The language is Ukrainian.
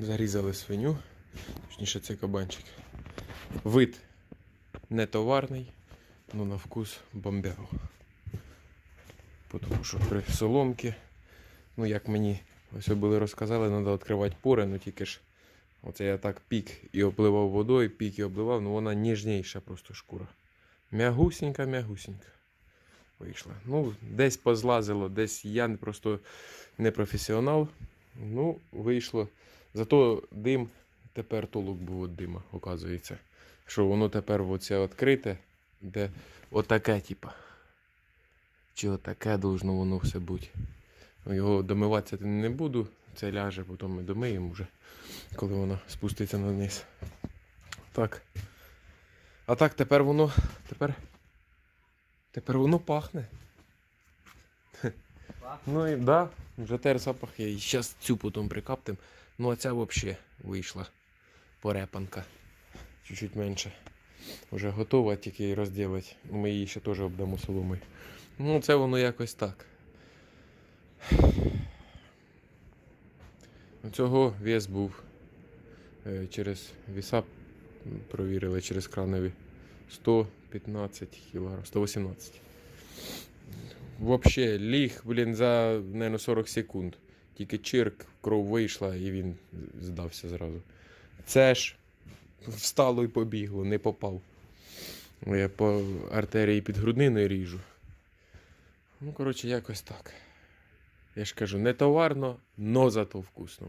Зарізали свиню, точніше це кабанчик. Вид не товарний, але на вкус бомбяго. Тому що при соломці, ну як мені ось були розказали, треба відкривати пори, ну тільки ж оце я так пік і обливав водою, пік і обливав, ну вона ніжніша просто шкура. Мягусінька, мягусінька. Вийшла. Ну, десь позлазило, десь я просто не професіонал. Ну, вийшло. Зато дим, тепер толок був від дима, оказується. Що воно тепер оце відкрите, де отаке, типа. Чи отаке должно воно все бути. Ну, Його домиватися не буду, це ляже, потім ми домиємо вже, коли воно спуститься на низ. Так. А так тепер воно. Тепер. Тепер воно пахне. Ну і да, тепер запах є. І зараз цю потім прикаптим. Ну а ця взагалі вийшла порепанка. Чуть-чуть менше. Вже готова, тільки розділити. Ми її ще теж обдамо соломою. Ну, це воно якось так. Цього вес був е, через віса провірили через кранові 115 кг, 118. Вообще ліг, блін, за, наверное, 40 секунд. Тільки чирк, кров вийшла і він здався зразу. Це ж встало і побігло, не попав. Я по артерії під грудниною ріжу. Ну, коротше, якось так. Я ж кажу, не товарно, но зато вкусно.